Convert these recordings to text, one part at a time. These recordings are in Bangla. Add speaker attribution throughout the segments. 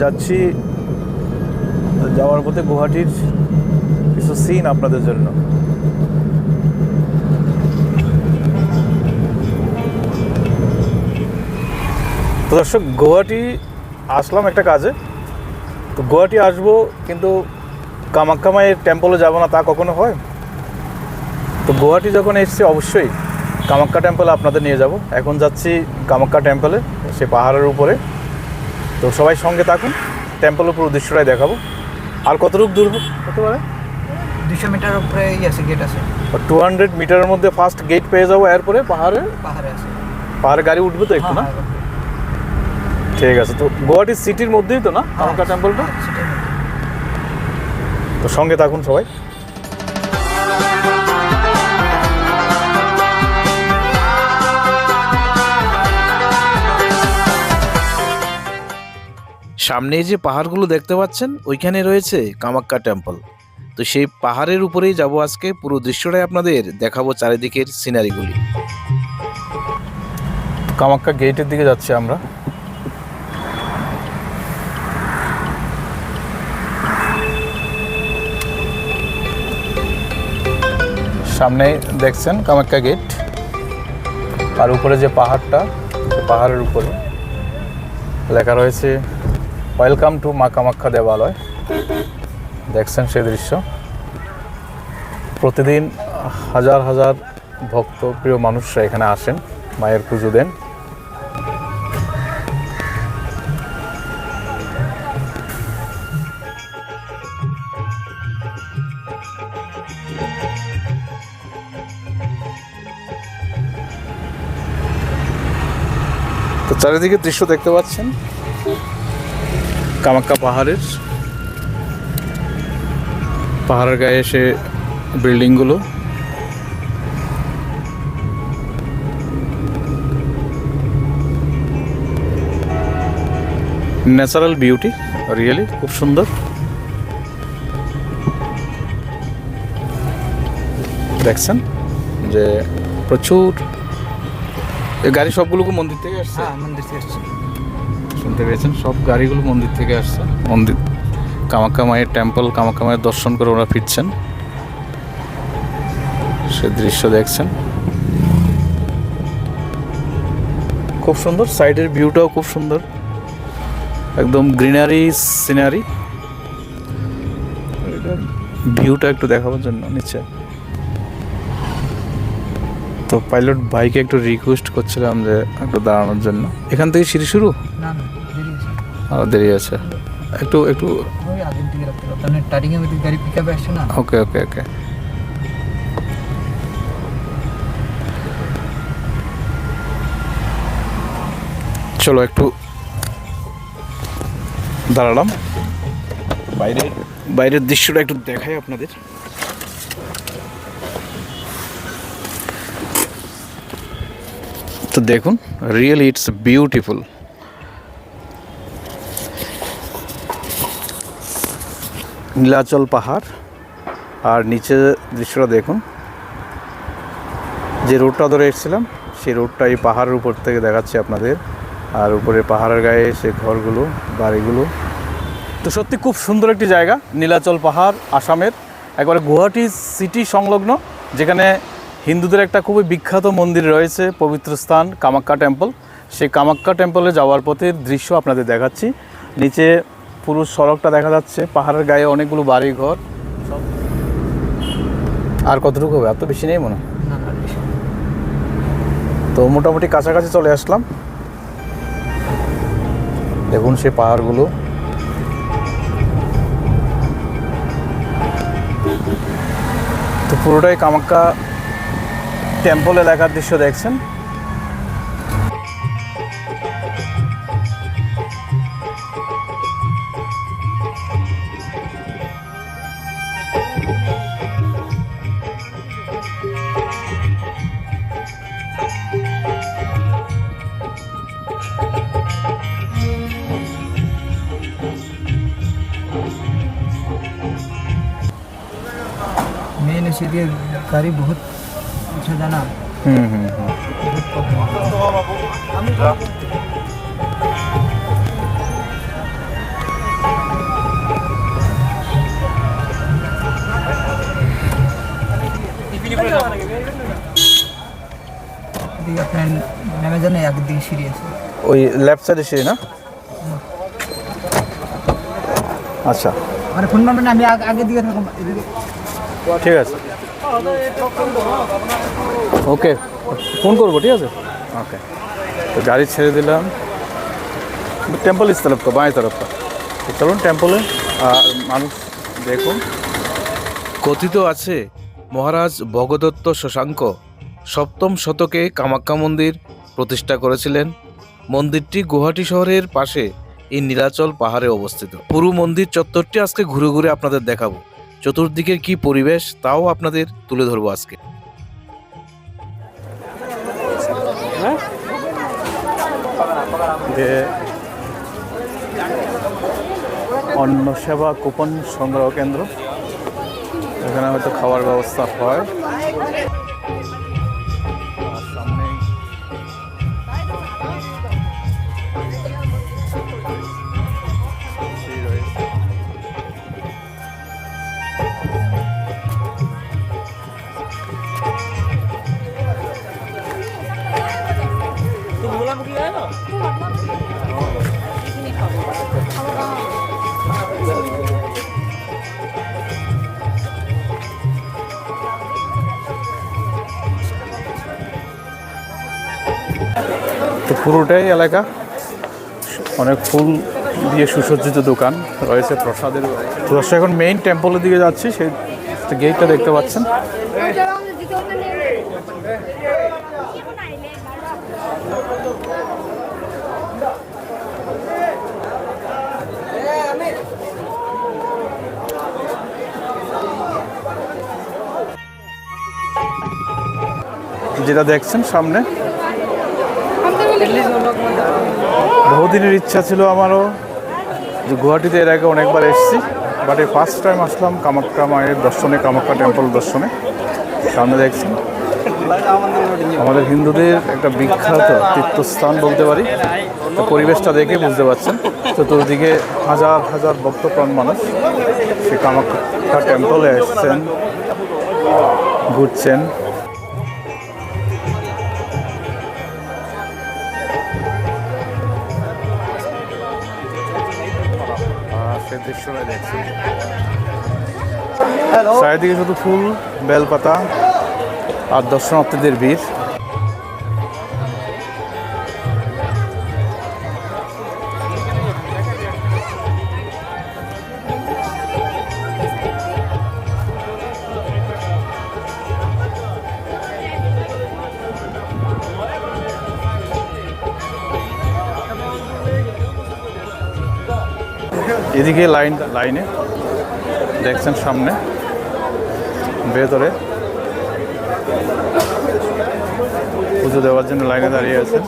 Speaker 1: যাচ্ছি। যাওয়ার পথে গুয়াহাটির কিছু সিন আপনাদের জন্য। তো দর্শক, গুয়াহাটি আসলাম একটা কাজে। তো গুয়াহাটি আসব, কিন্তু কামাখ্যা মায়ের টেম্পলে যাব না, তা কখনো হয়? তো গুয়াহাটি যখন এসেছি, অবশ্যই কামাখ্যা টেম্পলে আপনাদের নিয়ে যাব। এখন যাচ্ছি কামাখ্যা টেম্পলে সে পাহাড়ের উপরে। তো সবাই সঙ্গে থাকুন টেম্পলের পুরো দৃশ্যটাই দেখাবো। আর কতটুকু দূর হতে পারে
Speaker 2: দুশো মিটার উপরে আছে গেট আছে।
Speaker 1: টু হান্ড্রেড মিটারের মধ্যে ফার্স্ট গেট পেয়ে যাব এরপরে পাহাড়ে?
Speaker 2: পাহাড়ে আছে।
Speaker 1: পাহাড়ে গাড়ি উঠবে তো একটু না?
Speaker 2: হ্যাঁ,
Speaker 1: ঠিক আছে তো গুয়াহাটি সিটির মধ্যেই তো না? কামাখ্যা টেম্পলটা
Speaker 2: হ্যাঁ,
Speaker 1: তো সঙ্গে থাকুন সবাই। সামনে যে পাহাড়গুলো দেখতে পাচ্ছেন, ওইখানে রয়েছে কামাক্কা টেম্পল। তো সেই পাহাড়ের উপরেই যাব আজকে। পুরো দৃশ্যটাই আপনাদের দেখাবো চারিদিকের সিনারিগুলি। কামাক্কা গেটের দিকে যাচ্ছি আমরা। সামনে দেখছেন কামাখ্যা গেট। আর উপরে যে পাহাড়টা, পাহাড়ের উপরে লেখা রয়েছে ওয়েলকাম টু মা কামাখ্যা দেবালয় দেখছেন সেই দৃশ্য প্রতিদিন হাজার হাজার ভক্ত প্রিয় মানুষরা এখানে আসেন মায়ের পুজো দেন তো চারিদিকে দৃশ্য দেখতে পাচ্ছেন। কামাক্কা পাহাড়ের। পাহাড়ের গায়ে এসে বিল্ডিংগুলো। ন্যাচারাল বিউটি, রিয়েলি, খুব সুন্দর। দেখছেন যে প্রচুর গাড়ি সবগুলোকে মন্দির থেকে আসছে?
Speaker 2: হ্যাঁ মন্দির থেকে আসছে।
Speaker 1: শুনতে পেয়েছেন। সব গাড়িগুলো মন্দির থেকে আসছে। মন্দির কামাখ্যা মায়ের টেম্পল কামাখ্যা মায়ের দর্শন করে ওরা ফিরছেন। সে দৃশ্য দেখছেন। খুব সুন্দর সাইডের ভিউটাও খুব সুন্দর। একদম গ্রিনারি সিনারি ভিউটা একটু দেখাবার জন্য, নিচে। তো পাইলট ভাইকে একটু রিকোয়েস্ট করছিলাম যে একটু দাঁড়ানোর জন্য। এখান থেকে সিঁড়ি শুরু?
Speaker 2: না না দেরি আছে।
Speaker 1: আরও দেরি আছে। একটু একটু ওকে ওকে ওকে চলো একটু দাঁড়ালাম। বাইরের বাইরের দৃশ্যটা একটু দেখাই আপনাদের। তো দেখুন রিয়েলি ইটস বিউটিফুল নীলাচল পাহাড়, আর নিচে দৃশ্যটা দেখুন। যে রোডটা ধরে এসেছিলাম, সেই রোডটা এই পাহাড়ের উপর থেকে দেখাচ্ছি আপনাদের। আর উপরে পাহাড়ের গায়ে সে ঘরগুলো, বাড়িগুলো। তো সত্যি খুব সুন্দর একটি জায়গা, নীলাচল পাহাড়, আসামের। একবারে গুয়াহাটি সিটি সংলগ্ন, যেখানে হিন্দুদের একটা খুবই বিখ্যাত মন্দির রয়েছে পবিত্র স্থান কামাক্কা টেম্পল সেই কামাক্কা টেম্পলে যাওয়ার পথের দৃশ্য আপনাদের দেখাচ্ছি। নিচে পুরো সড়কটা দেখা যাচ্ছে পাহাড়ের গায়ে অনেকগুলো বাড়ি ঘর আর কতটুকু হবে? এত বেশি নেই মনে হয়। তো মোটামুটি কাছাকাছি চলে আসলাম। দেখুন সে পাহাড়গুলো। তো পুরোটাই কামাক্কা টেম্পল এলাকার দৃশ্য দেখছেন।
Speaker 2: মেন এদিকে গাড়ি বহুত আছে জানা।
Speaker 1: হুম হুম
Speaker 2: একদিকে আছে।
Speaker 1: ওই লেফট সাইডে সিঁড়ি না? আচ্ছা।
Speaker 2: মানে ফোন নাম্বার আমি আগে দিয়ে
Speaker 1: ঠিক আছে। ওকে ফোন করব ঠিক আছে? ওকে। তো গাড়ি ছেড়ে দিলাম। টেম্পল ইস তরফ তো বাঁয়ে তরফ তো। তো চলুন টেম্পলে আর মানুষ দেখুন।
Speaker 3: কথিত আছে মহারাজ ভগদত্ত শশাঙ্ক সপ্তম শতকে কামাখ্যা মন্দির প্রতিষ্ঠা করেছিলেন। মন্দিরটি গুয়াহাটি শহরের পাশে এই নীলাচল পাহাড়ে অবস্থিত। পুরো মন্দির চত্বরটি আজকে ঘুরে ঘুরে আপনাদের দেখাবো। চতুর্দিকের কি পরিবেশ তাও আপনাদের তুলে ধরবো আজকে।
Speaker 1: যে অন্ন সেবা কুপন সংগ্রহ কেন্দ্র। এখানে হয়তো খাওয়ার ব্যবস্থা হয়। তো পুরোটাই এলাকা। অনেক ফুল দিয়ে সুসজ্জিত দোকান রয়েছে প্রসাদের। দর্শক এখন মেইন টেম্পলের দিকে যাচ্ছি, সেই গেটটা দেখতে পাচ্ছেন। যেটা দেখছেন সামনে বহুদিনের ইচ্ছা ছিল আমারও যে গুয়াহাটিতে এর আগে অনেকবার এসেছি বাট এই ফার্স্ট টাইম আসলাম কামাখ্যা মায়ের দর্শনে কামাখ্যা টেম্পল দর্শনে। সামনে দেখছি আমাদের হিন্দুদের একটা বিখ্যাত তীর্থস্থান বলতে পারি। পরিবেশটা দেখে বুঝতে পারছেন। চতুর্দিকে হাজার হাজার ভক্তপ্রাণ মানুষ সে কামাখ্যা টেম্পলে এসছেন, ঘুরছেন। আর দৃশ্যটা দেখছি। চারিদিকে শুধু ফুল বেলপাতা আর দর্শনার্থীদের ভিড়। এদিকে লাইন, লাইনে, দেখছেন সামনে, ভেতরে। পুজো দেওয়ার জন্য লাইনে দাঁড়িয়ে আছে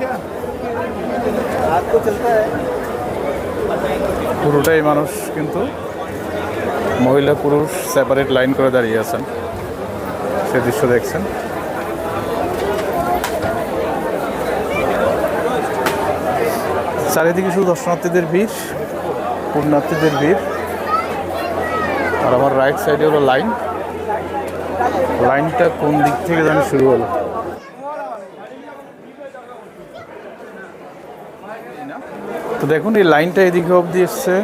Speaker 1: পুরোটাই মানুষ কিন্তু মহিলা পুরুষ সেপারেট লাইন করে দাঁড়িয়ে আছেন। সে দৃশ্য দেখছেন। চারিদিকে শুধু দর্শনার্থীদের ভিড়। পুণ্যার্থীদের ভিড়। আর আমার রাইট সাইডে হলো লাইন লাইনটা কোন দিক থেকে যেন শুরু হলো? তো দেখুন, এই লাইনটা এদিকে অবধি এসছে।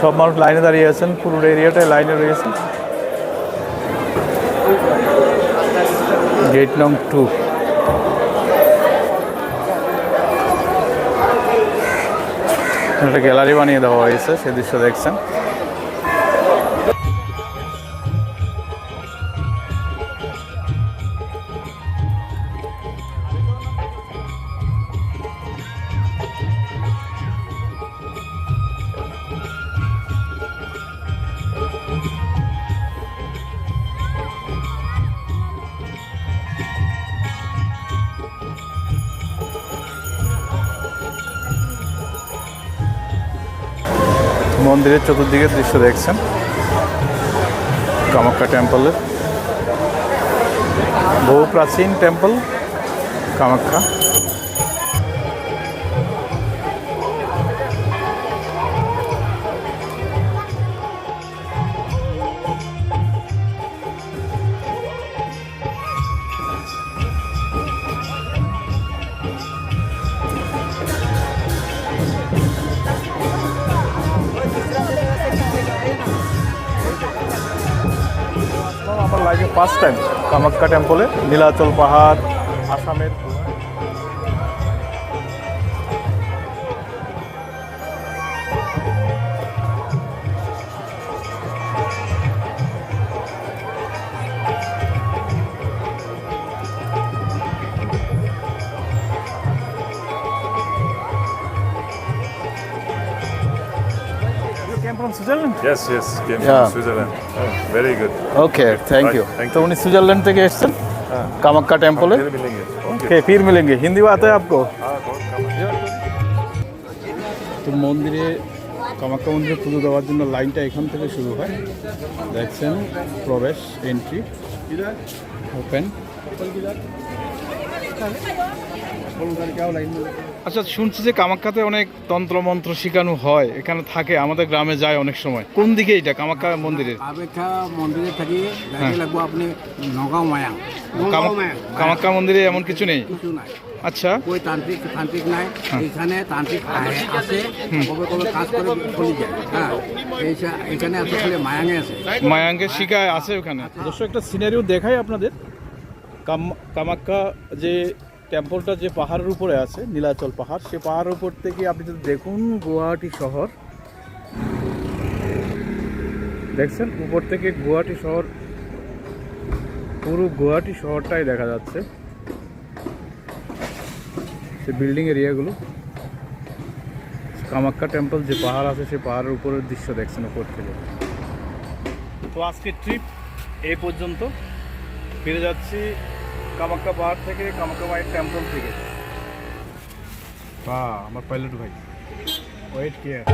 Speaker 1: সব মানুষ লাইনে দাঁড়িয়ে আছেন, পুরো এরিয়াটায় লাইনে রয়েছে। গেট নং টু একটা গ্যালারি বানিয়ে দেওয়া হয়েছে সে দৃশ্য দেখছেন। মন্দিরের চতুর্দিকের দৃশ্য দেখছেন কামাখ্যা টেম্পলের। বহু প্রাচীন temple Kamakhya first time Kamakhya টেম্পলে Nilachal পাহাড় আসামের from Switzerland?
Speaker 4: Yes, yes, came
Speaker 1: Yeah.
Speaker 4: from Switzerland. Oh, very good.
Speaker 1: Okay thank you
Speaker 4: Right, thank
Speaker 1: तो उन्हीं स्विट्जरलैंड থেকে এসেছেন কামাক্কা টেম্পলে
Speaker 4: फिर मिलेंगे. Okay.
Speaker 1: ओके फिर मिलेंगे हिंदी बात है आपको
Speaker 4: हाँ, बहुत कम है.
Speaker 1: তো মন্দিরে কামাক্কা মন্দিরে পুজো দেওয়ার জন্য লাইনটা এখান থেকে শুরু হয় দেখছেন প্রবেশ এন্ট্রি ওপেন আচ্ছা শুনছি যে কামাক্কাতে অনেক তন্ত্র মন্ত্র শেখানো হয়। এখানে থাকে আমাদের গ্রামে যায় অনেক সময়। কোন দিকে এটা? কামাক্কা মন্দিরের?
Speaker 5: কামাখ্যা মন্দিরে থাকি যাইতে লাগবো আপনি নগাঁও মায়া। নগাঁও
Speaker 1: কামাক্কা মন্দিরে এমন কিছু নেই?
Speaker 5: কিছু নাই।
Speaker 1: আচ্ছা।
Speaker 5: কই তান্ত্রিক তান্ত্রিক নাই। এইখানে তান্ত্রিক আছে? কবে কবে কাজ করে চলে যায়। হ্যাঁ। এখানে আছে খালি মায়াঙে আছে।
Speaker 1: মায়াঙ্গের শিকায় আছে ওখানে। দর্শক একটা সিনারিও দেখাই আপনাদের। কাম- কামাক্কা যে টেম্পলটা যে পাহাড়ের উপরে আছে, নীলাচল পাহাড়, সে পাহাড়ের উপর থেকে আপনি যদি দেখুন গুয়াহাটি শহর, দেখছেন? উপর থেকে গুয়াহাটি শহর, পুরো গুয়াহাটি শহরটাই দেখা যাচ্ছে। সে বিল্ডিং এরিয়াগুলো কামাক্কা টেম্পল যে পাহাড় আছে, সে পাহাড়ের উপরের দৃশ্য দেখছেন উপর থেকে। তো আজকে ট্রিপ এই পর্যন্ত। ফিরে যাচ্ছি কামাক্কা পাহাড় থেকে কামাক্কা মায়ের টেম্পল থেকে। বা আমার পাইলট ভাই। Wait care